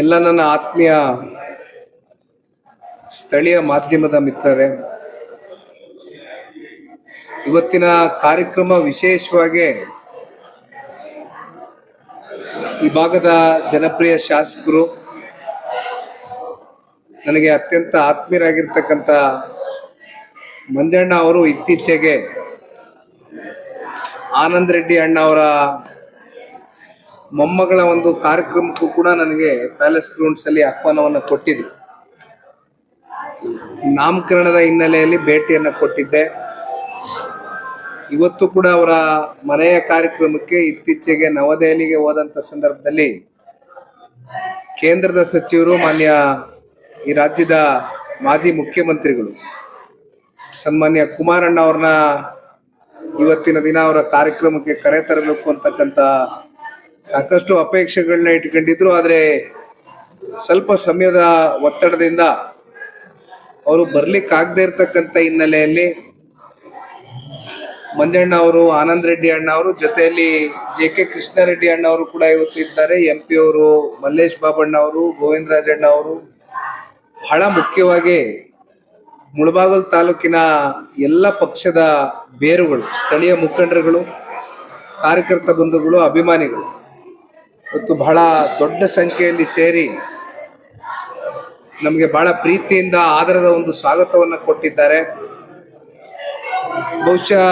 ಎಲ್ಲ ನನ್ನ ಆತ್ಮೀಯ ಸ್ಥಳೀಯ ಮಾಧ್ಯಮದ ಮಿತ್ರರೇ, ಇವತ್ತಿನ ಕಾರ್ಯಕ್ರಮ ವಿಶೇಷವಾಗಿ ಈ ಭಾಗದ ಜನಪ್ರಿಯ ಶಾಸಕರು, ನನಗೆ ಅತ್ಯಂತ ಆತ್ಮೀಯರಾಗಿರ್ತಕ್ಕಂಥ ಮಂಜಣ್ಣ ಅವರು ಇತ್ತೀಚೆಗೆ ಆನಂದ್ ರೆಡ್ಡಿ ಅಣ್ಣ ಅವರ ಮೊಮ್ಮಗಳ ಒಂದು ಕಾರ್ಯಕ್ರಮಕ್ಕೂ ಕೂಡ ನನಗೆ ಪ್ಯಾಲೇಸ್ ಗ್ರೌಂಡ್ಸ್ ಅಲ್ಲಿ ಆಹ್ವಾನವನ್ನು ಕೊಟ್ಟಿದ್ರು. ನಾಮಕರಣದ ಹಿನ್ನೆಲೆಯಲ್ಲಿ ಭೇಟಿಯನ್ನ ಕೊಟ್ಟಿದ್ದೆ. ಇವತ್ತು ಕೂಡ ಅವರ ಮನೆಯ ಕಾರ್ಯಕ್ರಮಕ್ಕೆ ಇತ್ತೀಚೆಗೆ ನವದೆಹಲಿಗೆ ಹೋದಂತ ಸಂದರ್ಭದಲ್ಲಿ ಕೇಂದ್ರದ ಸಚಿವರು, ಮಾನ್ಯ ಈ ರಾಜ್ಯದ ಮಾಜಿ ಮುಖ್ಯಮಂತ್ರಿಗಳು ಸನ್ಮಾನ್ಯ ಕುಮಾರಣ್ಣ ಅವ್ರನ್ನ ಇವತ್ತಿನ ದಿನ ಅವರ ಕಾರ್ಯಕ್ರಮಕ್ಕೆ ಕರೆ ತರಬೇಕು ಅಂತಕ್ಕಂಥ ಸಾಕಷ್ಟು ಅಪೇಕ್ಷೆಗಳನ್ನ ಇಟ್ಕೊಂಡಿದ್ರು, ಆದರೆ ಸ್ವಲ್ಪ ಸಮಯದ ಒತ್ತಡದಿಂದ ಅವರು ಬರ್ಲಿಕ್ಕಾಗದೇ ಇರತಕ್ಕಂಥ ಹಿನ್ನೆಲೆಯಲ್ಲಿ ಮಂಜಣ್ಣ ಅವರು, ಆನಂದ್ ರೆಡ್ಡಿ ಅಣ್ಣ ಅವರು, ಜೊತೆಯಲ್ಲಿ ಜೆ ಕೆ ಕೃಷ್ಣಾರೆಡ್ಡಿ ಅಣ್ಣ ಅವರು ಕೂಡ ಇವತ್ತು ಇದ್ದಾರೆ. ಎಂ ಪಿ ಅವರು, ಮಲ್ಲೇಶ್ ಬಾಬಣ್ಣ ಅವರು ಗೋವಿಂದರಾಜಣ್ಣ ಅವರು. ಬಹಳ ಮುಖ್ಯವಾಗಿ ಮುಳಬಾಗಲ್ ತಾಲೂಕಿನ ಎಲ್ಲ ಪಕ್ಷದ ಬೇರುಗಳು, ಸ್ಥಳೀಯ ಮುಖಂಡರುಗಳು, ಕಾರ್ಯಕರ್ತ ಬಂಧುಗಳು, ಅಭಿಮಾನಿಗಳು. ಇವತ್ತು ಬಹಳ ದೊಡ್ಡ ಸಂಖ್ಯೆಯಲ್ಲಿ ಸೇರಿ ನಮಗೆ ಬಹಳ ಪ್ರೀತಿಯಿಂದ ಆದರದ ಒಂದು ಸ್ವಾಗತವನ್ನು ಕೊಟ್ಟಿದ್ದಾರೆ. ಬಹುಶಃ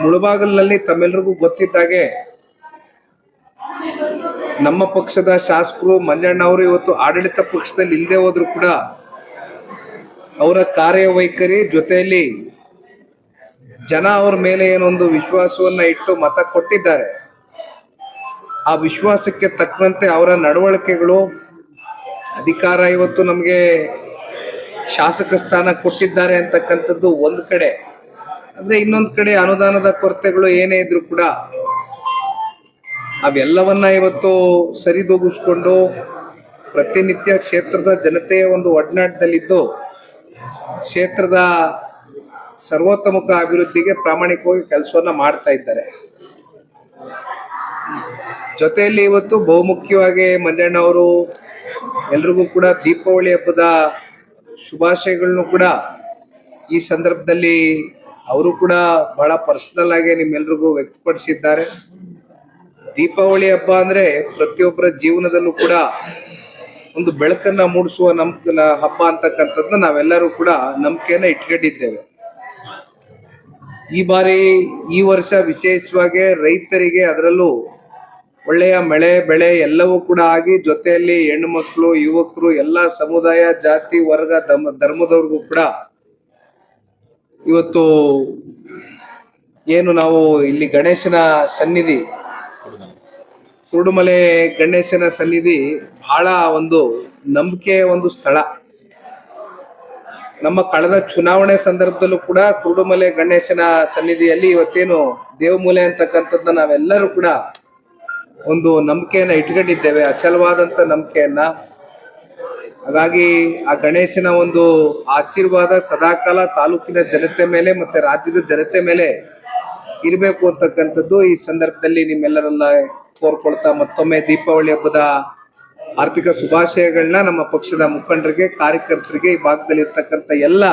ಮುಳುಬಾಗಲಿನಲ್ಲಿ ತಮ್ಮೆಲ್ಲರಿಗೂ ಗೊತ್ತಿದ್ದಾಗೆ ನಮ್ಮ ಪಕ್ಷದ ಶಾಸಕರು ಮಂಜಣ್ಣ ಅವರು ಇವತ್ತು ಆಡಳಿತ ಪಕ್ಷದಲ್ಲಿ ಇಲ್ಲದೆ ಹೋದ್ರು ಕೂಡ ಅವರ ಕಾರ್ಯವೈಖರಿ ಜೊತೆಯಲ್ಲಿ ಜನ ಅವರ ಮೇಲೆ ಏನೊಂದು ವಿಶ್ವಾಸವನ್ನ ಇಟ್ಟು ಮತ ಕೊಟ್ಟಿದ್ದಾರೆ. ಆ ವಿಶ್ವಾಸಕ್ಕೆ ತಕ್ಕಂತೆ ಅವರ ನಡವಳಿಕೆಗಳು, ಅಧಿಕಾರ ಇವತ್ತು ನಮಗೆ ಶಾಸಕ ಸ್ಥಾನ ಕೊಟ್ಟಿದ್ದಾರೆ ಅಂತಕ್ಕಂಥದ್ದು ಒಂದು ಕಡೆ. ಅಂದ್ರೆ ಇನ್ನೊಂದು ಕಡೆ ಅನುದಾನದ ಕೊರತೆಗಳು ಏನೇ ಇದ್ರು ಕೂಡ ಅವೆಲ್ಲವನ್ನ ಇವತ್ತು ಸರಿದೂಗಿಸ್ಕೊಂಡು ಪ್ರತಿನಿತ್ಯ ಕ್ಷೇತ್ರದ ಜನತೆಯ ಒಂದು ಒಡನಾಟದಲ್ಲಿದ್ದು, ಕ್ಷೇತ್ರದ ಸರ್ವೋತ್ತಮಕ ಅಭಿವೃದ್ಧಿಗೆ ಪ್ರಾಮಾಣಿಕವಾಗಿ ಕೆಲಸವನ್ನ ಮಾಡ್ತಾ ಇದ್ದಾರೆ. ಜೊತೆಯಲ್ಲಿ ಇವತ್ತು ಬಹುಮುಖ್ಯವಾಗಿ ಮಂಜಣ್ಣ ಅವರು ಎಲ್ರಿಗೂ ಕೂಡ ದೀಪಾವಳಿ ಹಬ್ಬದ ಶುಭಾಶಯಗಳನ್ನು ಕೂಡ ಈ ಸಂದರ್ಭದಲ್ಲಿ ಅವರು ಕೂಡ ಬಹಳ ಪರ್ಸನಲ್ ಆಗಿ ನಿಮ್ಮೆಲ್ರಿಗೂ ವ್ಯಕ್ತಪಡಿಸಿದ್ದಾರೆ. ದೀಪಾವಳಿ ಹಬ್ಬ ಅಂದ್ರೆ ಪ್ರತಿಯೊಬ್ಬರ ಜೀವನದಲ್ಲೂ ಕೂಡ ಒಂದು ಬೆಳಕನ್ನ ಮೂಡಿಸುವ ನಮ್ ಹಬ್ಬ ಅಂತಕ್ಕಂಥದ್ದನ್ನ ನಾವೆಲ್ಲರೂ ಕೂಡ ನಂಬಿಕೆಯನ್ನ ಇಟ್ಕೊಂಡಿದ್ದೇವೆ. ಈ ಬಾರಿ ಈ ವರ್ಷ ವಿಶೇಷವಾಗಿ ರೈತರಿಗೆ ಅದರಲ್ಲೂ ಒಳ್ಳೆಯ ಮಳೆ, ಬೆಳೆ ಎಲ್ಲವೂ ಕೂಡ ಆಗಿ ಜೊತೆಯಲ್ಲಿ ಹೆಣ್ಣು ಮಕ್ಕಳು ಯುವಕರು, ಎಲ್ಲ ಸಮುದಾಯ, ಜಾತಿ, ವರ್ಗ, ಧರ್ಮ, ಧರ್ಮದವ್ರಿಗೂ ಕೂಡ ಇವತ್ತು ಏನು ನಾವು ಇಲ್ಲಿ ಗಣೇಶನ ಸನ್ನಿಧಿ ಕುರುಡುಮಲೆ ಗಣೇಶನ ಸನ್ನಿಧಿ ಬಹಳ ಒಂದು ನಂಬಿಕೆಯ ಒಂದು ಸ್ಥಳ. ನಮ್ಮ ಕಳೆದ ಚುನಾವಣೆ ಸಂದರ್ಭದಲ್ಲೂ ಕೂಡ ಕುರುಡುಮಲೆ ಗಣೇಶನ ಸನ್ನಿಧಿಯಲ್ಲಿ ಇವತ್ತೇನು ದೇವಮೂಲೆ ಅಂತಕ್ಕಂಥದ್ದನ್ನ ನಾವೆಲ್ಲರೂ ಕೂಡ ಒಂದು ನಂಬಿಕೆಯನ್ನು ಇಟ್ಕೊಂಡಿದ್ದೇವೆ ಅಚಲವಾದಂಥ ನಂಬಿಕೆಯನ್ನ. ಹಾಗಾಗಿ ಆ ಗಣೇಶನ ಒಂದು ಆಶೀರ್ವಾದ ಸದಾಕಾಲ ತಾಲೂಕಿನ ಜನತೆ ಮೇಲೆ ಮತ್ತೆ ರಾಜ್ಯದ ಜನತೆ ಮೇಲೆ ಇರಬೇಕು ಅಂತಕ್ಕಂಥದ್ದು ಈ ಸಂದರ್ಭದಲ್ಲಿ ನಿಮ್ಮೆಲ್ಲರನ್ನ ಕೋರ್ಕೊಳ್ತಾ ಮತ್ತೊಮ್ಮೆ ದೀಪಾವಳಿ ಹಬ್ಬದ ಆರ್ಥಿಕ ಶುಭಾಶಯಗಳನ್ನ ನಮ್ಮ ಪಕ್ಷದ ಮುಖಂಡರಿಗೆ, ಕಾರ್ಯಕರ್ತರಿಗೆ ಈ ಭಾಗದಲ್ಲಿ ಇರ್ತಕ್ಕಂಥ ಎಲ್ಲ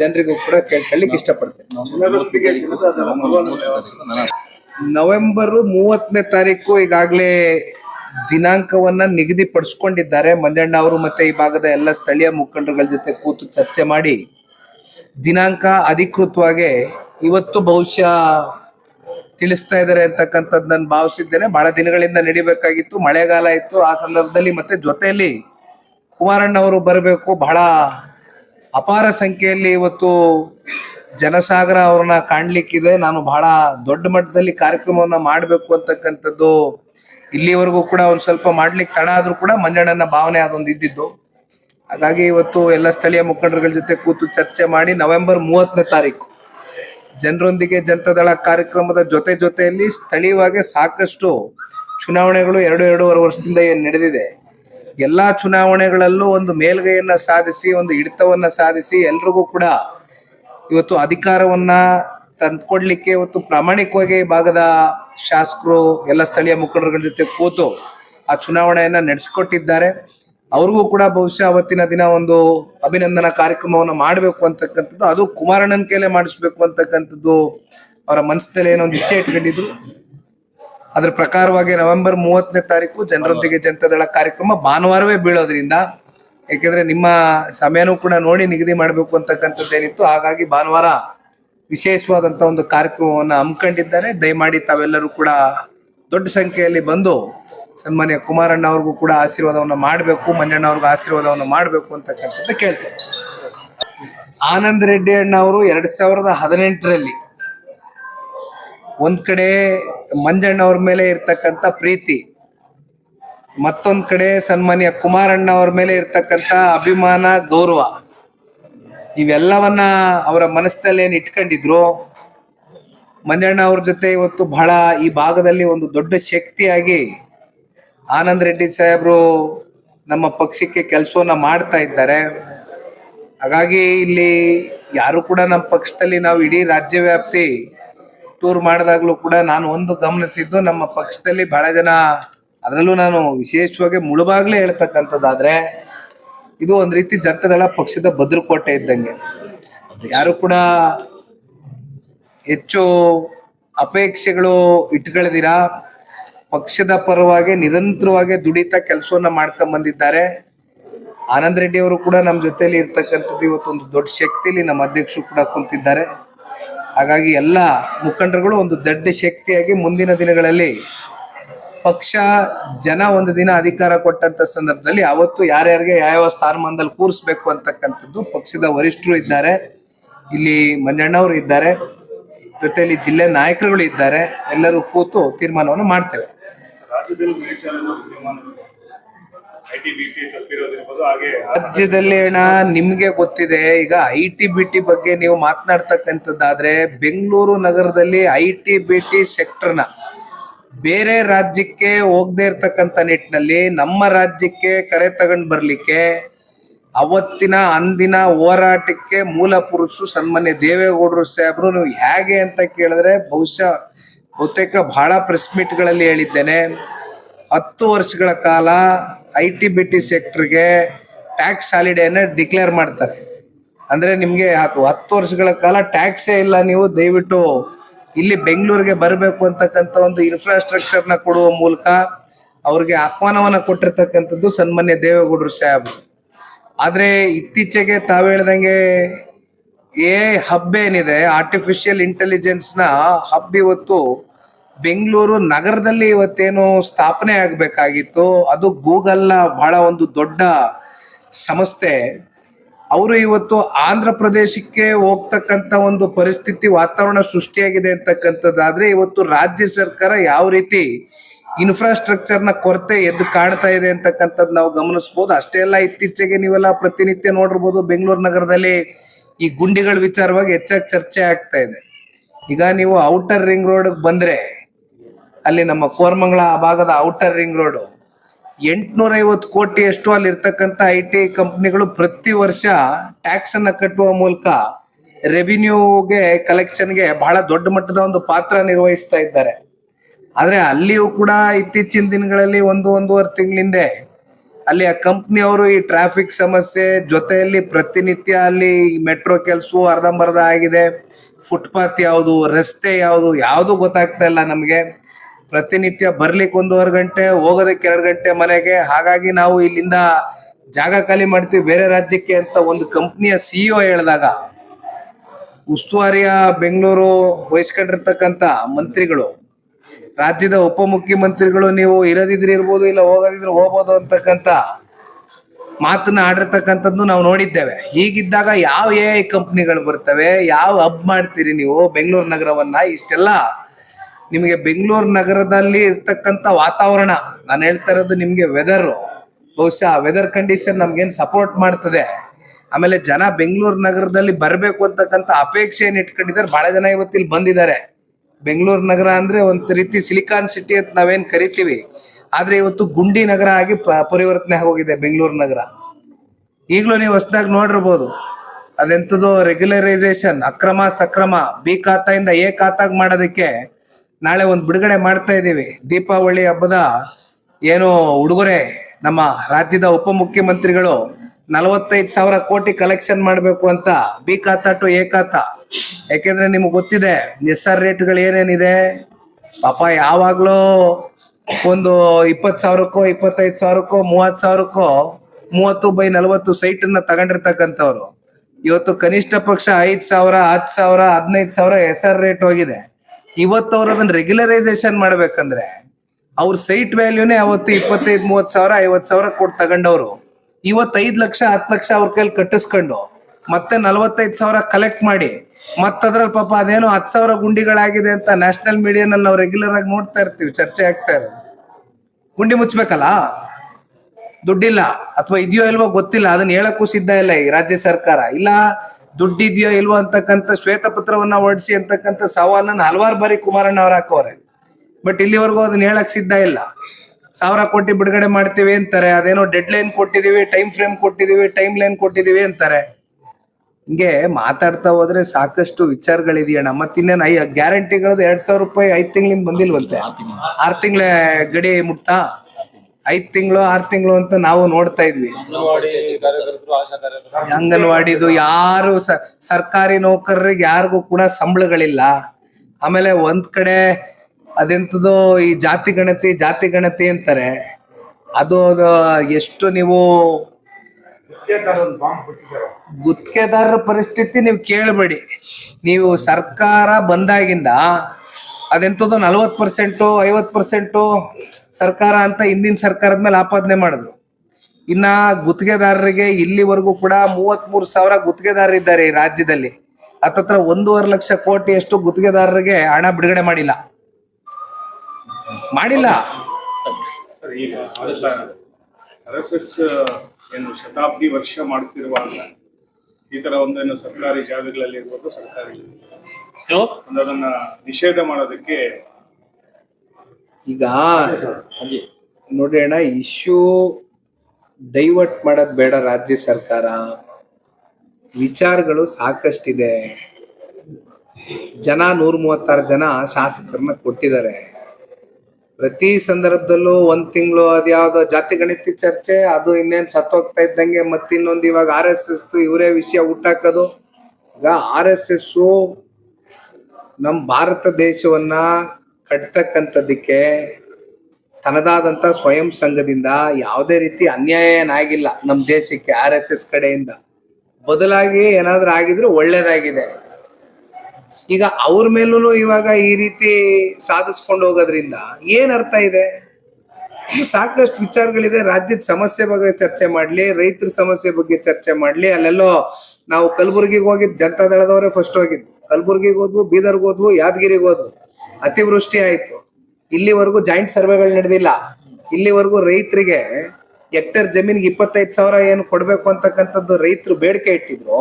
ಜನರಿಗೂ ಕೂಡ ಕೇಳ್ಕೊಳ್ಳಿಕ್ಕೆ ಇಷ್ಟಪಡ್ತೇನೆ. ನವೆಂಬರ್ ಮೂವತ್ತನೇ ತಾರೀಕು ಈಗಾಗಲೇ ದಿನಾಂಕವನ್ನ ನಿಗದಿಪಡಿಸ್ಕೊಂಡಿದ್ದಾರೆ. ಮಂಜಣ್ಣ ಅವರು ಮತ್ತೆ ಈ ಭಾಗದ ಎಲ್ಲ ಸ್ಥಳೀಯ ಮುಖಂಡರುಗಳ ಜೊತೆ ಕೂತು ಚರ್ಚೆ ಮಾಡಿ ದಿನಾಂಕ ಅಧಿಕೃತವಾಗಿ ಇವತ್ತು ಬಹುಶಃ ತಿಳಿಸ್ತಾ ಇದ್ದಾರೆ ಅಂತಕ್ಕಂಥದ್ದು ನಾನು ಭಾವಿಸಿದ್ದೇನೆ. ಬಹಳ ದಿನಗಳಿಂದ ನಡಿಬೇಕಾಗಿತ್ತು, ಮಳೆಗಾಲ ಇತ್ತು. ಆ ಸಂದರ್ಭದಲ್ಲಿ ಮತ್ತೆ ಜೊತೆಯಲ್ಲಿ ಕುಮಾರಣ್ಣ ಅವರು ಬರಬೇಕು. ಬಹಳ ಅಪಾರ ಸಂಖ್ಯೆಯಲ್ಲಿ ಇವತ್ತು ಜನಸಾಗರ ಅವ್ರನ್ನ ಕಾಣ್ಲಿಕ್ಕಿದೆ. ನಾನು ಬಹಳ ದೊಡ್ಡ ಮಟ್ಟದಲ್ಲಿ ಕಾರ್ಯಕ್ರಮವನ್ನ ಮಾಡಬೇಕು ಅಂತಕ್ಕಂಥದ್ದು ಇಲ್ಲಿವರೆಗೂ ಕೂಡ ಒಂದ್ ಸ್ವಲ್ಪ ಮಾಡ್ಲಿಕ್ಕೆ ತಡ ಆದ್ರೂ ಕೂಡ ಮಂಜಣ್ಣನ ಭಾವನೆ ಅದೊಂದು ಇದ್ದಿದ್ದು. ಹಾಗಾಗಿ ಇವತ್ತು ಎಲ್ಲ ಸ್ಥಳೀಯ ಮುಖಂಡರುಗಳ ಜೊತೆ ಕೂತು ಚರ್ಚೆ ಮಾಡಿ ನವೆಂಬರ್ ಮೂವತ್ತನೇ ತಾರೀಕು ಜನರೊಂದಿಗೆ ಜನತಾದಳ ಕಾರ್ಯಕ್ರಮದ ಜೊತೆ ಜೊತೆಯಲ್ಲಿ ಸ್ಥಳೀಯವಾಗಿ ಸಾಕಷ್ಟು ಚುನಾವಣೆಗಳು ಎರಡು ಎರಡೂವರೆ ವರ್ಷದಿಂದ ಏನ್ ನಡೆದಿದೆ. ಎಲ್ಲಾ ಚುನಾವಣೆಗಳಲ್ಲೂ ಒಂದು ಮೇಲ್ಗೈಯನ್ನ ಸಾಧಿಸಿ, ಒಂದು ಹಿಡಿತವನ್ನ ಸಾಧಿಸಿ ಎಲ್ರಿಗೂ ಕೂಡ ಇವತ್ತು ಅಧಿಕಾರವನ್ನ ತಂದ್ಕೊಡ್ಲಿಕ್ಕೆ ಇವತ್ತು ಪ್ರಾಮಾಣಿಕವಾಗಿ ಭಾಗದ ಶಾಸಕರು, ಎಲ್ಲ ಸ್ಥಳೀಯ ಮುಖಂಡರುಗಳ ಜೊತೆ ಕೂತು ಆ ಚುನಾವಣೆಯನ್ನ ನಡೆಸಿಕೊಟ್ಟಿದ್ದಾರೆ. ಅವ್ರಿಗೂ ಕೂಡ ಬಹುಶಃ ಅವತ್ತಿನ ದಿನ ಒಂದು ಅಭಿನಂದನಾ ಕಾರ್ಯಕ್ರಮವನ್ನು ಮಾಡಬೇಕು ಅಂತಕ್ಕಂಥದ್ದು, ಅದು ಕುಮಾರಣ್ಣನ ಕೈಲೇ ಮಾಡಿಸ್ಬೇಕು ಅಂತಕ್ಕಂಥದ್ದು ಅವರ ಮನಸ್ಸಿನಲ್ಲಿ ಏನೋ ಒಂದು ಇಚ್ಛೆ ಇಟ್ಕೊಂಡಿದ್ರು. ಅದ್ರ ಪ್ರಕಾರವಾಗಿ ನವೆಂಬರ್ ಮೂವತ್ತನೇ ತಾರೀಕು ಜನರೊಂದಿಗೆ ಜನತಾದಳ ಕಾರ್ಯಕ್ರಮ ಭಾನುವಾರವೇ ಬೀಳೋದ್ರಿಂದ ಯಾಕೆಂದ್ರೆ ನಿಮ್ಮ ಸಮಯನೂ ಕೂಡ ನೋಡಿ ನಿಗದಿ ಮಾಡಬೇಕು ಅಂತಕ್ಕಂಥದ್ದು ಏನಿತ್ತು. ಹಾಗಾಗಿ ಭಾನುವಾರ ವಿಶೇಷವಾದಂತ ಒಂದು ಕಾರ್ಯಕ್ರಮವನ್ನು ಹಮ್ಮಿಕೊಂಡಿದ್ದಾರೆ. ದಯಮಾಡಿ ತಾವೆಲ್ಲರೂ ಕೂಡ ದೊಡ್ಡ ಸಂಖ್ಯೆಯಲ್ಲಿ ಬಂದು ಸನ್ಮಾನ್ಯ ಕುಮಾರಣ್ಣ ಅವ್ರಿಗೂ ಕೂಡ ಆಶೀರ್ವಾದವನ್ನು ಮಾಡಬೇಕು, ಮಂಜಣ್ಣ ಅವ್ರಿಗೂ ಆಶೀರ್ವಾದವನ್ನು ಮಾಡಬೇಕು ಅಂತಕ್ಕಂಥದ್ದು ಕೇಳ್ತೇನೆ. ಆನಂದ್ ರೆಡ್ಡಿ ಅಣ್ಣ ಅವರು ಎರಡ್ ಸಾವಿರದ ಹದಿನೆಂಟರಲ್ಲಿ ಒಂದ್ ಕಡೆ ಮಂಜಣ್ಣ ಅವ್ರ ಮೇಲೆ ಇರ್ತಕ್ಕಂಥ ಪ್ರೀತಿ ಮತ್ತೊಂದ್ ಕಡೆ ಸನ್ಮಾನ್ಯ ಕುಮಾರಣ್ಣ ಅವ್ರ ಮೇಲೆ ಇರ್ತಕ್ಕಂತ ಅಭಿಮಾನ, ಗೌರವ ಇವೆಲ್ಲವನ್ನ ಅವರ ಮನಸ್ಸಿನಲ್ಲಿ ಏನ್ ಇಟ್ಕೊಂಡಿದ್ರು. ಮಂಜಣ್ಣ ಅವ್ರ ಜೊತೆ ಇವತ್ತು ಬಹಳ ಈ ಭಾಗದಲ್ಲಿ ಒಂದು ದೊಡ್ಡ ಶಕ್ತಿಯಾಗಿ ಆನಂದ್ ರೆಡ್ಡಿ ಸಾಹೇಬ್ರು ನಮ್ಮ ಪಕ್ಷಕ್ಕೆ ಕೆಲಸವನ್ನ ಮಾಡ್ತಾ ಇದ್ದಾರೆ. ಹಾಗಾಗಿ ಇಲ್ಲಿ ಯಾರು ಕೂಡ ನಮ್ಮ ಪಕ್ಷದಲ್ಲಿ ನಾವು ಇಡೀ ರಾಜ್ಯ ವ್ಯಾಪ್ತಿ ಟೂರ್ ಮಾಡಿದಾಗ್ಲೂ ಕೂಡ ನಾನು ಒಂದು ಗಮನಿಸಿದ್ದು ನಮ್ಮ ಪಕ್ಷದಲ್ಲಿ ಬಹಳ ಜನ ಅದರಲ್ಲೂ ನಾನು ವಿಶೇಷವಾಗಿ ಮುಳುಬಾಗ್ಲೇ ಹೇಳ್ತಕ್ಕಂಥದ್ದಾದ್ರೆ ಇದು ಒಂದ್ ರೀತಿ ಜನತಾದಳ ಪಕ್ಷದ ಭದ್ರಕೋಟೆ ಇದ್ದಂಗೆ. ಯಾರು ಕೂಡ ಹೆಚ್ಚು ಅಪೇಕ್ಷೆಗಳು ಇಟ್ಕೊಳ್ದಿರ ಪಕ್ಷದ ಪರವಾಗಿ ನಿರಂತರವಾಗಿ ದುಡಿತಾ ಕೆಲಸವನ್ನ ಮಾಡ್ಕೊಂಡ್ ಬಂದಿದ್ದಾರೆ. ಆನಂದ್ ರೆಡ್ಡಿ ಅವರು ಕೂಡ ನಮ್ಮ ಜೊತೆಯಲ್ಲಿ ಇರ್ತಕ್ಕಂಥದ್ದು ಇವತ್ತೊಂದು ದೊಡ್ಡ ಶಕ್ತಿಯಲ್ಲಿ ನಮ್ಮ ಅಧ್ಯಕ್ಷರು ಕೂಡ ಕುಂತಿದ್ದಾರೆ. ಹಾಗಾಗಿ ಎಲ್ಲ ಮುಖಂಡರುಗಳು ಒಂದು ದೊಡ್ಡ ಶಕ್ತಿಯಾಗಿ ಮುಂದಿನ ದಿನಗಳಲ್ಲಿ ಪಕ್ಷ ಜನ ಒಂದು ದಿನ ಅಧಿಕಾರ ಕೊಟ್ಟಂತ ಸಂದರ್ಭದಲ್ಲಿ ಅವತ್ತು ಯಾರ್ಯಾರಿಗೆ ಯಾವ ಸ್ಥಾನಮಾನದಲ್ಲಿ ಕೂರಿಸ್ಬೇಕು ಅಂತಕ್ಕಂಥದ್ದು ಪಕ್ಷದ ವರಿಷ್ಠರು ಇದ್ದಾರೆ. ಇಲ್ಲಿ ಮಂಜಣ್ಣವರು ಇದ್ದಾರೆ. ಜೊತೆಯಲ್ಲಿ ಜಿಲ್ಲೆ ನಾಯಕರುಗಳು ಇದ್ದಾರೆ. ಎಲ್ಲರೂ ಕೂತು ತೀರ್ಮಾನವನ್ನು ಮಾಡ್ತೇವೆ. ರಾಜ್ಯದಲ್ಲಿ ಅಣ್ಣ ನಿಮ್ಗೆ ಗೊತ್ತಿದೆ ಈಗ ಐ ಟಿ ಬಿ ಟಿ ಬಗ್ಗೆ ನೀವು ಮಾತನಾಡ್ತಕ್ಕಂಥದ್ದಾದ್ರೆ ಬೆಂಗಳೂರು ನಗರದಲ್ಲಿ ಐ ಟಿ ಬಿ ಟಿ ಸೆಕ್ಟರ್ನ ಬೇರೆ ರಾಜ್ಯಕ್ಕೆ ಹೋಗದೆ ಇರ್ತಕ್ಕಂಥ ನಿಟ್ಟಿನಲ್ಲಿ ನಮ್ಮ ರಾಜ್ಯಕ್ಕೆ ಕರೆ ತಗೊಂಡು ಬರಲಿಕ್ಕೆ ಅವತ್ತಿನ ಅಂದಿನ ಹೋರಾಟಕ್ಕೆ ಮೂಲ ಪುರುಷರು ಸನ್ಮಾನ್ಯ ದೇವೇಗೌಡರು ಸಾಹೇಬರು ನೀವು ಹೇಗೆ ಅಂತ ಕೇಳಿದ್ರೆ ಬಹುಶಃ ಬಹುತೇಕ ಬಹಳ ಪ್ರೆಸ್ ಮೀಟ್ಗಳಲ್ಲಿ ಹೇಳಿದ್ದೇನೆ. ಹತ್ತು ವರ್ಷಗಳ ಕಾಲ ಐ ಟಿ ಬಿ ಟಿ ಸೆಕ್ಟರ್ಗೆ ಟ್ಯಾಕ್ಸ್ ಹಾಲಿಡೇನ ಡಿಕ್ಲೇರ್ ಮಾಡ್ತಾರೆ. ಅಂದ್ರೆ ನಿಮಗೆ ಹತ್ತು ಹತ್ತು ವರ್ಷಗಳ ಕಾಲ ಟ್ಯಾಕ್ಸೇ ಇಲ್ಲ ನೀವು ದಯವಿಟ್ಟು ಇಲ್ಲಿ ಬೆಂಗಳೂರಿಗೆ ಬರಬೇಕು ಅಂತಕ್ಕಂಥ ಒಂದು ಇನ್ಫ್ರಾಸ್ಟ್ರಕ್ಚರ್ನ ಕೊಡುವ ಮೂಲಕ ಅವ್ರಿಗೆ ಆಹ್ವಾನವನ್ನ ಕೊಟ್ಟಿರ್ತಕ್ಕಂಥದ್ದು ಸನ್ಮಾನ್ಯ ದೇವೇಗೌಡರು ಸಾಹೇಬ್. ಆದ್ರೆ ಇತ್ತೀಚೆಗೆ ತಾವು ಹೇಳ್ದಂಗೆ ಎ ಹಬ್ ಏನಿದೆ ಆರ್ಟಿಫಿಷಿಯಲ್ ಇಂಟೆಲಿಜೆನ್ಸ್ನ ಹಬ್ ಇವತ್ತು ಬೆಂಗಳೂರು ನಗರದಲ್ಲಿ ಇವತ್ತೇನು ಸ್ಥಾಪನೆ ಆಗ್ಬೇಕಾಗಿತ್ತು. ಅದು ಗೂಗಲ್ನ ಬಹಳ ಒಂದು ದೊಡ್ಡ ಸಂಸ್ಥೆ ಅವರು ಇವತ್ತು ಆಂಧ್ರ ಪ್ರದೇಶಕ್ಕೆ ಹೋಗ್ತಕ್ಕಂಥ ಒಂದು ಪರಿಸ್ಥಿತಿ ವಾತಾವರಣ ಸೃಷ್ಟಿಯಾಗಿದೆ ಅಂತಕ್ಕಂಥದ್ದಾದ್ರೆ ಇವತ್ತು ರಾಜ್ಯ ಸರ್ಕಾರ ಯಾವ ರೀತಿ ಇನ್ಫ್ರಾಸ್ಟ್ರಕ್ಚರ್ನ ಕೊರತೆ ಎದ್ದು ಕಾಣ್ತಾ ಇದೆ ಅಂತಕ್ಕಂಥದ್ದು ನಾವು ಗಮನಿಸಬಹುದು ಅಷ್ಟೇ ಅಲ್ಲ, ಇತ್ತೀಚೆಗೆ ನೀವೆಲ್ಲ ಪ್ರತಿನಿತ್ಯ ನೋಡಿರ್ಬೋದು ಬೆಂಗಳೂರು ನಗರದಲ್ಲಿ ಈ ಗುಂಡಿಗಳ ವಿಚಾರವಾಗಿ ಹೆಚ್ಚಾಗಿ ಚರ್ಚೆ ಆಗ್ತಾ ಇದೆ. ಈಗ ನೀವು ಔಟರ್ ರಿಂಗ್ ರೋಡ್ ಬಂದ್ರೆ ಅಲ್ಲಿ ನಮ್ಮ ಕೋರಮಂಗಲ ಆ ಭಾಗದ ಔಟರ್ ರಿಂಗ್ ರೋಡ್ ಎಂಟ್ನೂರ ಐವತ್ತು ಕೋಟಿ ಅಷ್ಟು ಅಲ್ಲಿ ಇರ್ತಕ್ಕಂತ ಐ ಟಿ ಕಂಪ್ನಿಗಳು ಪ್ರತಿ ವರ್ಷ ಟ್ಯಾಕ್ಸ್ ಅನ್ನ ಕಟ್ಟುವ ಮೂಲಕ ರೆವಿನ್ಯೂಗೆ ಕಲೆಕ್ಷನ್ಗೆ ಬಹಳ ದೊಡ್ಡ ಮಟ್ಟದ ಒಂದು ಪಾತ್ರ ನಿರ್ವಹಿಸ್ತಾ ಇದ್ದಾರೆ. ಆದ್ರೆ ಅಲ್ಲಿಯೂ ಕೂಡ ಇತ್ತೀಚಿನ ದಿನಗಳಲ್ಲಿ ಒಂದು, ಒಂದೂವರೆ ತಿಂಗಳಿಂದೆ ಅಲ್ಲಿ ಆ ಕಂಪ್ನಿಯವರು ಈ ಟ್ರಾಫಿಕ್ ಸಮಸ್ಯೆ ಜೊತೆಯಲ್ಲಿ ಪ್ರತಿನಿತ್ಯ ಅಲ್ಲಿ ಮೆಟ್ರೋ ಕೆಲಸವು ಅರ್ಧಂಬರ್ಧ ಆಗಿದೆ. ಫುಟ್ಪಾತ್ ಯಾವುದು, ರಸ್ತೆ ಯಾವುದು ಯಾವುದು ಗೊತ್ತಾಗ್ತಾ ಇಲ್ಲ ನಮಗೆ. ಪ್ರತಿನಿತ್ಯ ಬರ್ಲಿಕ್ಕೆ ಒಂದೂವರೆ ಗಂಟೆ, ಹೋಗೋದಕ್ಕೆ ಎರಡು ಗಂಟೆ ಮನೆಗೆ. ಹಾಗಾಗಿ ನಾವು ಇಲ್ಲಿಂದ ಜಾಗ ಖಾಲಿ ಮಾಡ್ತೀವಿ. ಬೇರೆ ರಾಜ್ಯಕ್ಕೆ ಅಂತ ಒಂದು ಕಂಪ್ನಿಯ ಸಿಇಒ ಹೇಳಿದಾಗ, ಉಸ್ತುವಾರಿಯ ಬೆಂಗಳೂರು ವಹಿಸ್ಕೊಂಡಿರ್ತಕ್ಕಂಥ ಮಂತ್ರಿಗಳು, ರಾಜ್ಯದ ಉಪಮುಖ್ಯಮಂತ್ರಿಗಳು, ನೀವು ಇರೋದಿದ್ರೆ ಇರ್ಬೋದು, ಇಲ್ಲ ಹೋಗೋದಿದ್ರೆ ಹೋಗ್ಬೋದು ಅಂತಕ್ಕಂಥ ಮಾತನ್ನ ಆಡಿರ್ತಕ್ಕಂಥದ್ದು ನಾವು ನೋಡಿದ್ದೇವೆ. ಹೀಗಿದ್ದಾಗ ಯಾವ ಎ ಐ ಕಂಪ್ನಿಗಳು ಬರ್ತವೆ? ಯಾವ ಹಬ್ ಮಾಡ್ತೀರಿ ನೀವು? ಬೆಂಗಳೂರು ನಗರವನ್ನ? ಇಷ್ಟೆಲ್ಲ ನಿಮಗೆ ಬೆಂಗಳೂರು ನಗರದಲ್ಲಿ ಇರ್ತಕ್ಕಂಥ ವಾತಾವರಣ, ನಾನು ಹೇಳ್ತಾ ಇರೋದು ನಿಮಗೆ ವೆದರ್ ಬಹುಶಃ ವೆದರ್ ಕಂಡೀಷನ್ ನಮ್ಗೇನು ಸಪೋರ್ಟ್ ಮಾಡ್ತದೆ. ಆಮೇಲೆ ಜನ ಬೆಂಗಳೂರು ನಗರದಲ್ಲಿ ಬರಬೇಕು ಅಂತಕ್ಕಂಥ ಅಪೇಕ್ಷೆ ಏನು ಇಟ್ಕೊಂಡಿದ್ದಾರೆ. ಬಹಳ ಜನ ಇವತ್ತು ಇಲ್ಲಿ ಬಂದಿದ್ದಾರೆ. ಬೆಂಗಳೂರು ನಗರ ಅಂದ್ರೆ ಒಂದು ರೀತಿ ಸಿಲಿಕಾನ್ ಸಿಟಿ ಅಂತ ನಾವೇನು ಕರಿತೀವಿ. ಆದ್ರೆ ಇವತ್ತು ಗುಂಡಿ ನಗರ ಆಗಿ ಪರಿವರ್ತನೆ ಆಗೋಗಿದೆ ಬೆಂಗಳೂರು ನಗರ. ಈಗಲೂ ನೀವು ಹೊಸದಾಗಿ ನೋಡಿರ್ಬೋದು. ಅದೆಂಥದ್ದು ರೆಗ್ಯುಲರೈಸೇಷನ್ ಅಕ್ರಮ ಸಕ್ರಮ ಬಿ ಖಾತಾಯಿಂದ ಎ ಖಾತಾಗ ಮಾಡೋದಕ್ಕೆ ನಾಳೆ ಒಂದು ಬಿಡುಗಡೆ ಮಾಡ್ತಾ ಇದ್ದೀವಿ. ದೀಪಾವಳಿ ಹಬ್ಬದ ಏನು ಉಡುಗೊರೆ ನಮ್ಮ ರಾಜ್ಯದ ಉಪಮುಖ್ಯಮಂತ್ರಿಗಳು ನಲವತ್ತೈದು ಸಾವಿರ ಕೋಟಿ ಕಲೆಕ್ಷನ್ ಮಾಡಬೇಕು ಅಂತ ಬಿ ಖಾತಾ ಟು ಎ ಖಾತಾ. ಯಾಕೆಂದ್ರೆ ನಿಮ್ಗೆ ಗೊತ್ತಿದೆ, ಎಸ್ ಆರ್ ರೇಟ್ಗಳು ಏನೇನಿದೆ? ಪಾಪ ಯಾವಾಗಲೂ ಒಂದು ಇಪ್ಪತ್ತು ಸಾವಿರಕ್ಕೋ, ಇಪ್ಪತ್ತೈದು ಸಾವಿರಕ್ಕೋ, ಮೂವತ್ತು ಸಾವಿರಕ್ಕೋ, ಮೂವತ್ತು ಬೈ ನಲವತ್ತು ಸೈಟ್ ಅನ್ನ ತಗೊಂಡಿರ್ತಕ್ಕಂಥವ್ರು. ಇವತ್ತು ಕನಿಷ್ಠ ಪಕ್ಷ ಐದು ಸಾವಿರ, ಹತ್ತು ಸಾವಿರ, ಹದಿನೈದು ಸಾವಿರ ಎಸ್ ಆರ್ ರೇಟ್ ಹೋಗಿದೆ. ಇವತ್ತು ಅವ್ರು ಅದನ್ನ ರೆಗ್ಯುಲರೈಸೇಷನ್ ಮಾಡ್ಬೇಕಂದ್ರೆ ಅವ್ರ ಸೈಟ್ ವ್ಯಾಲ್ಯೂನೇ ಅವತ್ತು ಇಪ್ಪತ್ತೈದು ಮೂವತ್ ಸಾವಿರ ಐವತ್ ಸಾವಿರ ಕೊಟ್ಟು ತಗೊಂಡವ್ರು. ಇವತ್ತೈದು ಲಕ್ಷ, ಹತ್ತು ಲಕ್ಷ ಅವ್ರ ಕೈಲಿ ಕಟ್ಟಿಸ್ಕೊಂಡು ಮತ್ತೆ ನಲವತ್ತೈದು ಸಾವಿರ ಕಲೆಕ್ಟ್ ಮಾಡಿ ಮತ್ತದ್ರಲ್ಲಿ ಪಾಪ ಅದೇನೋ ಹತ್ತು ಸಾವಿರ ಗುಂಡಿಗಳಾಗಿದೆ ಅಂತ ನ್ಯಾಷನಲ್ ಮೀಡಿಯಾನಲ್ಲಿ ನಾವು ರೆಗ್ಯುಲರ್ ಆಗಿ ನೋಡ್ತಾ ಇರ್ತೀವಿ, ಚರ್ಚೆ ಆಗ್ತಾ ಇರೋದು. ಗುಂಡಿ ಮುಚ್ಚಬೇಕಲ್ಲ ದುಡ್ಡಿಲ್ಲ ಅಥವಾ ಇದೆಯೋ ಇಲ್ವೋ ಗೊತ್ತಿಲ್ಲ, ಅದನ್ನ ಹೇಳಕ್ಕೂ ಸಿದ್ಧ ಇಲ್ಲ ಈ ರಾಜ್ಯ ಸರ್ಕಾರ. ಇಲ್ಲ ದುಡ್ಡಿದೆಯೋ ಇಲ್ವೋ ಅಂತಕ್ಕಂಥ ಶ್ವೇತಪತ್ರವನ್ನ ಹೊರಡಿಸಿ ಅಂತಕ್ಕಂಥ ಸವಾಲನ್ನ ಹಲವಾರು ಬಾರಿ ಕುಮಾರಣ್ಣ ಅವ್ರು ಹಾಕೋರೆ. ಬಟ್ ಇಲ್ಲಿವರೆಗೂ ಅದನ್ನ ಹೇಳಕ್ ಸಿದ್ಧ ಇಲ್ಲ. ಸಾವಿರ ಕೋಟಿ ಬಿಡುಗಡೆ ಮಾಡ್ತೀವಿ ಅಂತಾರೆ. ಅದೇನೋ ಡೆಡ್ ಲೈನ್ ಕೊಟ್ಟಿದೀವಿ ಟೈಮ್ ಫ್ರೇಮ್ ಕೊಟ್ಟಿದೀವಿ ಟೈಮ್ ಲೈನ್ ಕೊಟ್ಟಿದೀವಿ ಅಂತಾರೆ. ಹಿಂಗೆ ಮಾತಾಡ್ತಾ ಹೋದ್ರೆ ಸಾಕಷ್ಟು ವಿಚಾರಗಳಿದೆಯಣ್ಣ. ಮತ್ತಿನ್ನೇನು ಐ ಗ್ಯಾರಂಟಿಗಳದ್ದು ಎರಡ್ ಸಾವಿರ ರೂಪಾಯಿ ಐದ್ ತಿಂಗಳಿಂದ ಬಂದಿಲ್ವಂತೆ? ಆರ್ ತಿಂಗಳ ಗಡಿ ಮುಟ್ತಾ? ಐದ್ ತಿಂಗಳು ಆರ್ ತಿಂಗಳು ಅಂತ ನಾವು ನೋಡ್ತಾ ಇದ್ವಿ. ಅಂಗನವಾಡಿದು ಯಾರು ಸರ್ಕಾರಿ ನೌಕರರಿಗೆ ಯಾರಿಗೂ ಕೂಡ ಸಂಬಳಗಳಿಲ್ಲ. ಆಮೇಲೆ ಒಂದ್ ಕಡೆ ಅದೆಂತದೋ ಈ ಜಾತಿ ಗಣತಿ ಜಾತಿ ಗಣತಿ ಅಂತಾರೆ. ಅದು ಅದು ಎಷ್ಟು ನೀವು ಗುತ್ತಿಗೆದಾರರ ಪರಿಸ್ಥಿತಿ ನೀವು ಕೇಳಬೇಡಿ. ನೀವು ಸರ್ಕಾರ ಬಂದಾಗಿಂದ ಅದೆಂತದೋ ನಲ್ವತ್ ಪರ್ಸೆಂಟು ಐವತ್ ಪರ್ಸೆಂಟು ಸರ್ಕಾರ ಅಂತ ಹಿಂದಿನ ಸರ್ಕಾರದ ಮೇಲೆ ಆಪಾದನೆ ಮಾಡಿದ್ರು. ಇನ್ನ ಗುತ್ತಿಗೆದಾರರಿಗೆ ಇಲ್ಲಿವರೆಗೂ ಕೂಡ ಮೂವತ್ಮೂರು ಸಾವಿರ ಗುತ್ತಿಗೆದಾರರಿದ್ದಾರೆ ಈ ರಾಜ್ಯದಲ್ಲಿ. ಹತ್ತತ್ರ ಒಂದೂವರೆ ಲಕ್ಷ ಕೋಟಿಯಷ್ಟು ಗುತ್ತಿಗೆದಾರರಿಗೆ ಹಣ ಬಿಡುಗಡೆ ಮಾಡಿಲ್ಲ. ಮಾಡಿಲ್ಲ. ಸರ್ ಈಗ ಆರ್ ಎಸ್ ಎಸ್ ಏನು ಶತಾಬ್ದಿ ವರ್ಷ ಮಾಡುತ್ತಿರುವಾಗ ಈ ತರ ಒಂದೇನು ಸರ್ಕಾರಿ ಜಾಗಗಳಲ್ಲಿ ಇರ್ಬೋದು ಸರ್ಕಾರಿ. ಸೊ ಅದನ್ನ ನಿಷೇಧ ಮಾಡೋದಕ್ಕೆ ಈಗ ನೋಡಿ ಅಣ್ಣ ಇಶ್ಯೂ ಡೈವರ್ಟ್ ಮಾಡೋದು ಬೇಡ ರಾಜ್ಯ ಸರ್ಕಾರ. ವಿಚಾರಗಳು ಸಾಕಷ್ಟಿದೆ. ಜನ ನೂರ ಮೂವತ್ತಾರು ಜನ ಶಾಸಕರನ್ನ ಕೊಟ್ಟಿದ್ದಾರೆ. ಪ್ರತಿ ಸಂದರ್ಭದಲ್ಲೂ ಒಂದ್ ತಿಂಗಳು ಅದ್ಯಾವ್ದೋ ಜಾತಿ ಗಣಿತ ಚರ್ಚೆ ಅದು ಇನ್ನೇನ್ ಸತ್ತೋಗ್ತಾ ಇದ್ದಂಗೆ ಮತ್ತಿನ್ನೊಂದು ಇವಾಗ ಆರ್ ಎಸ್ ಎಸ್ ಇವರೇ ವಿಷಯ ಹುಟ್ಟಾಕೋದು. ಈಗ ಆರ್ ಎಸ್ ಎಸ್ ನಮ್ಮ ಭಾರತ ದೇಶವನ್ನ ಕಟ್ತಕ್ಕಂಥದ್ದಕ್ಕೆ ತನ್ನದಾದಂಥ ಸ್ವಯಂ ಸಂಘದಿಂದ ಯಾವುದೇ ರೀತಿ ಅನ್ಯಾಯ ಏನಾಗಿಲ್ಲ ನಮ್ಮ ದೇಶಕ್ಕೆ ಆರ್ ಎಸ್ ಎಸ್ ಕಡೆಯಿಂದ. ಬದಲಾಗಿ ಏನಾದರೂ ಆಗಿದ್ರೆ ಒಳ್ಳೇದಾಗಿದೆ. ಈಗ ಅವ್ರ ಮೇಲೂ ಇವಾಗ ಈ ರೀತಿ ಸಾಧಿಸ್ಕೊಂಡು ಹೋಗೋದ್ರಿಂದ ಏನ್ ಅರ್ಥ ಇದೆ? ಸಾಕಷ್ಟು ವಿಚಾರಗಳಿದೆ. ರಾಜ್ಯದ ಸಮಸ್ಯೆ ಬಗ್ಗೆ ಚರ್ಚೆ ಮಾಡ್ಲಿ, ರೈತರ ಸಮಸ್ಯೆ ಬಗ್ಗೆ ಚರ್ಚೆ ಮಾಡ್ಲಿ. ಅಲ್ಲೆಲ್ಲೋ ನಾವು ಕಲಬುರಗಿಗೆ ಹೋಗಿದ್ ಜನತಾ ದಳದವರೇ ಫಸ್ಟ್ ಹೋಗಿದ್ದು. ಕಲಬುರಗಿಗೆ ಹೋದ್ವು, ಬೀದರ್ಗೆ ಹೋದ್ವು, ಯಾದಗಿರಿಗೆ ಹೋದ್ವು. ಅತಿವೃಷ್ಟಿ ಆಯ್ತು. ಇಲ್ಲಿವರೆಗೂ ಜಾಯಿಂಟ್ ಸರ್ವೆಗಳು ನಡೆದಿಲ್ಲ. ಇಲ್ಲಿವರೆಗೂ ರೈತರಿಗೆ ಹೆಕ್ಟರ್ ಜಮೀನಿಗೆ ಇಪ್ಪತ್ತೈದು ಸಾವಿರ ಏನು ಕೊಡ್ಬೇಕು ಅಂತಕ್ಕಂಥದ್ದು ರೈತರು ಬೇಡಿಕೆ ಇಟ್ಟಿದ್ರು.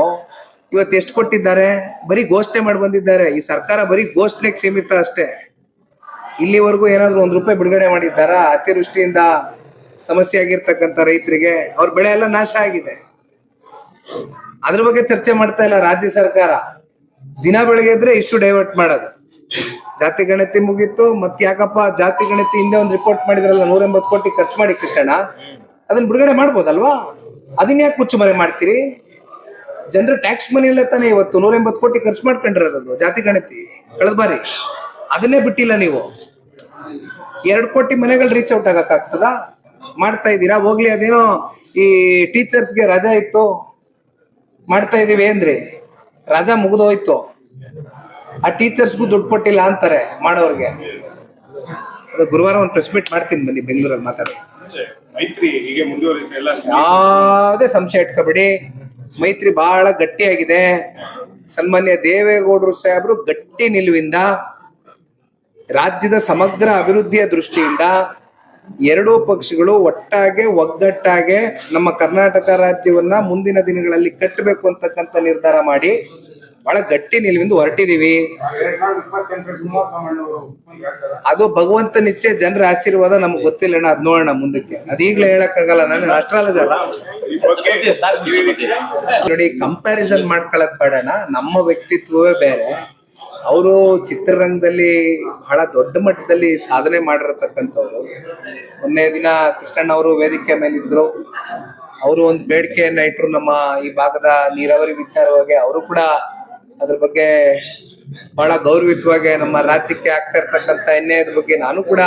ಇವತ್ತು ಎಷ್ಟು ಕೊಟ್ಟಿದ್ದಾರೆ? ಬರೀ ಘೋಷಣೆ ಮಾಡಿ ಬಂದಿದ್ದಾರೆ. ಈ ಸರ್ಕಾರ ಬರೀ ಘೋಷಣೆಗೆ ಸೀಮಿತ ಅಷ್ಟೇ. ಇಲ್ಲಿವರೆಗೂ ಏನಾದರೂ ಒಂದು ರೂಪಾಯಿ ಬಿಡುಗಡೆ ಮಾಡಿದ್ದಾರಾ? ಅತಿವೃಷ್ಟಿಯಿಂದ ಸಮಸ್ಯೆ ಆಗಿರ್ತಕ್ಕಂಥ ರೈತರಿಗೆ ಅವ್ರ ಬೆಳೆ ಎಲ್ಲ ನಾಶ ಆಗಿದೆ. ಅದ್ರ ಬಗ್ಗೆ ಚರ್ಚೆ ಮಾಡ್ತಾ ಇಲ್ಲ ರಾಜ್ಯ ಸರ್ಕಾರ. ದಿನ ಬೆಳಗ್ಗೆ ಇದ್ರೆ ಇಷ್ಟು ಡೈವರ್ಟ್ ಮಾಡೋದು. ಜಾತಿ ಗಣತಿ ಮುಗೀತು, ಮತ್ ಯಾಕಪ್ಪ ಜಾತಿ ಗಣತಿ ಹಿಂದೆ ಒಂದು ರಿಪೋರ್ಟ್ ಮಾಡಿದ್ರಲ್ಲ ನೂರ ಎಂಬತ್ತು ಕೋಟಿ ಖರ್ಚು ಮಾಡಿ ಕೃಷ್ಣಣ್ಣ? ಅದನ್ನ ಬಿಡುಗಡೆ ಮಾಡ್ಬೋದಲ್ವಾ? ಅದನ್ನ ಯಾಕೆ ಮುಚ್ಚುಮರೆ ಮಾಡ್ತೀರಿ? ಜನರು ಟ್ಯಾಕ್ಸ್ ಮನಿ ಇಲ್ಲ ತಾನೇ ಇವತ್ತು ನೂರ ಎಂಬತ್ತು ಕೋಟಿ ಖರ್ಚು ಮಾಡ್ಕೊಂಡಿರೋದು ಜಾತಿ ಗಣತಿ. ಕಳೆದ ಬಾರಿ. ಅದನ್ನೇ ಬಿಟ್ಟಿಲ್ಲ ನೀವು. ಎರಡು ಕೋಟಿ ಮನೆಗಳು ರೀಚ್ ಔಟ್ ಆಗಕ್ಕಾಗ್ತದ ಮಾಡ್ತಾ ಇದ್ದೀರಾ? ಹೋಗ್ಲಿ, ಅದೇನೋ ಈ ಟೀಚರ್ಸ್ಗೆ ರಜಾ ಇತ್ತು. ಮಾಡ್ತಾ ಇದೀವಿ ಏನ್ರಿ ರಜಾ ಮುಗಿದೋಯ್ತು. ಆ ಟೀಚರ್ಸ್ಗೂ ದುಡ್ಡು ಕೊಟ್ಟಿಲ್ಲ ಅಂತಾರೆ ಮಾಡೋರ್ಗೆ. ಅದು ಗುರುವಾರ ಒಂದು ಪ್ರೆಸ್ ಮೀಟ್ ಮಾಡ್ತೀನಿ ಬನ್ನಿ ಬೆಂಗಳೂರಲ್ಲಿ ಮಾತಾಡಿ. ಮೈತ್ರಿ ಹೀಗೆ ಮುಂದುವರಿದ ಯಾವುದೇ ಸಂಶಯ ಇಟ್ಕೋಬೇಡಿ. ಮೈತ್ರಿ ಬಹಳ ಗಟ್ಟಿಯಾಗಿದೆ. ಸನ್ಮಾನ್ಯ ದೇವೇಗೌಡರು ಸಾಹೇಬರು ಗಟ್ಟಿ ನಿಲುವಿಂದ ರಾಜ್ಯದ ಸಮಗ್ರ ಅಭಿವೃದ್ಧಿಯ ದೃಷ್ಟಿಯಿಂದ ಎರಡೂ ಪಕ್ಷಗಳು ಒಟ್ಟಾಗೆ ಒಗ್ಗಟ್ಟಾಗೆ ನಮ್ಮ ಕರ್ನಾಟಕ ರಾಜ್ಯವನ್ನ ಮುಂದಿನ ದಿನಗಳಲ್ಲಿ ಕಟ್ಟಬೇಕು ಅಂತಕ್ಕಂಥ ನಿರ್ಧಾರ ಮಾಡಿ. ಬಹಳ ಗಟ್ಟಿ ನಿಲುವಿಂದ ಹೊರಟಿದೀವಿ. ಅದು ಭಗವಂತ ಇಚ್ಛೆ ಜನರ ಆಶೀರ್ವಾದ ನಮ್ಗೆ ಗೊತ್ತಿಲ್ಲ ಅದ್ ನೋಡೋಣ ಮುಂದಕ್ಕೆ. ಅದೀಗ್ಲೇ ಹೇಳಕ್ಕಾಗಲ್ಲ, ನಾನು ಅಸ್ಟ್ರಾಲಜ್ ಅಲ್ಲ ನೋಡಿ ಕಂಪ್ಯಾರಿಸನ್ ಮಾಡ್ಕೊಳಕ್ ಬೇಡಣ ನಮ್ಮ ವ್ಯಕ್ತಿತ್ವವೇ ಬೇರೆ. ಅವರು ಚಿತ್ರರಂಗದಲ್ಲಿ ಬಹಳ ದೊಡ್ಡ ಮಟ್ಟದಲ್ಲಿ ಸಾಧನೆ ಮಾಡಿರತಕ್ಕಂಥವ್ರು. ಮೊನ್ನೆ ದಿನ ಕೃಷ್ಣಣ್ಣ ಅವರು ವೇದಿಕೆ ಮೇಲಿದ್ರು ಅವರು ಒಂದು ಬೇಡಿಕೆಯನ್ನ ಇಟ್ಟರು ನಮ್ಮ ಈ ಭಾಗದ ನೀರಾವರಿ ವಿಚಾರವಾಗಿ, ಅವರು ಕೂಡ ಅದ್ರ ಬಗ್ಗೆ ಬಹಳ ಗೌರವಿತವಾಗಿ ನಮ್ಮ ರಾಜ್ಯಕ್ಕೆ ಆಗ್ತಾ ಇರ್ತಕ್ಕಂಥ ಅನ್ಯಾಯದ ಬಗ್ಗೆ ನಾನು ಕೂಡ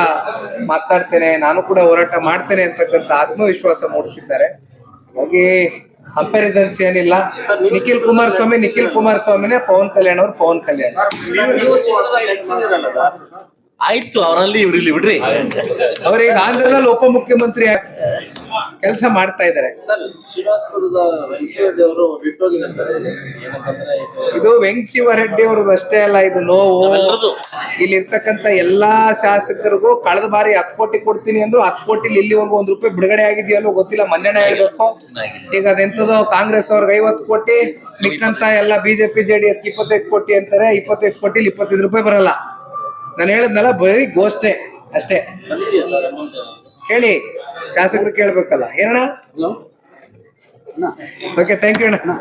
ಮಾತಾಡ್ತೇನೆ, ನಾನು ಕೂಡ ಹೋರಾಟ ಮಾಡ್ತೇನೆ ಅಂತಕ್ಕಂಥ ಆತ್ಮವಿಶ್ವಾಸ ಮೂಡಿಸಿದ್ದಾರೆ. ಹಾಗಾಗಿ ಕಂಪ್ಯಾರಿಸನ್ಸ್ ಏನಿಲ್ಲ. ನಿಖಿಲ್ ಕುಮಾರಸ್ವಾಮಿ, ನಿಖಿಲ್ ಕುಮಾರಸ್ವಾಮಿನೇ ಪವನ್ ಕಲ್ಯಾಣ್ ಅವ್ರು ಪವನ್ ಕಲ್ಯಾಣ್. ಆಯ್ತು ಅವರಲ್ಲಿ ಇವ್ರಿಲ್ಲಿ ಬಿಡ್ರಿ. ಅವ್ರೀಗ ಆಂಧ್ರದಲ್ಲಿ ಉಪಮುಖ್ಯಮಂತ್ರಿ ಕೆಲಸ ಮಾಡ್ತಾ ಇದ್ದಾರೆ. ಸರ್ ಶ್ರೀನಿವಾಸಪುರದ ವೆಂಕಟರೆಡ್ಡಿ ಅವರು ಬಿಟ್ಟೋಗಿದ್ದಾರೆ ಸರ್ ಏನಂತಂದ್ರೆ ಇದು ವೆಂಕಟಶಿವರೆಡ್ಡಿ ಅವ್ರದ್ದು ಅಷ್ಟೇ ಅಲ್ಲ ಇದು ನೋವು. ಇಲ್ಲಿ ಇರ್ತಕ್ಕಂತ ಎಲ್ಲಾ ಶಾಸಕರಿಗೂ ಕಳೆದ ಬಾರಿ ಹತ್ತು ಕೋಟಿ ಕೊಡ್ತೀನಿ ಅಂದ್ರು ಹತ್ತು ಕೋಟಿ ಇಲ್ಲಿವರೆಗೂ ಒಂದ್ ರೂಪಾಯಿ ಬಿಡುಗಡೆ ಆಗಿದೆಯಲ್ಲೋ ಗೊತ್ತಿಲ್ಲ ಮಂಜಣ್ಣ ಹೇಳ್ಬೇಕು ಈಗ ಅದೆಂತದೋ ಕಾಂಗ್ರೆಸ್ ಅವ್ರಿಗೆ ಐವತ್ತು ಕೋಟಿ ಮಿಕ್ಕಂತ ಎಲ್ಲ ಬಿಜೆಪಿ ಜೆಡಿಎಸ್ ಇಪ್ಪತ್ತೈದು ಕೋಟಿ ಅಂತಾರೆ ಇಪ್ಪತ್ತೈದು ಕೋಟಿ ಇಪ್ಪತ್ತೈದು ರೂಪಾಯಿ ಬರಲ್ಲ. ನಾನು ಹೇಳಿದ್ನಲ್ಲ ಬರೀ ಘೋಷಣೆ ಅಷ್ಟೇ. ಹೇಳಿ ಶಾಸಕರು ಕೇಳ್ಬೇಕಲ್ಲ. ಏನಣ್ಣ? ಓಕೆ ಥ್ಯಾಂಕ್ ಯು ಅಣ್ಣ.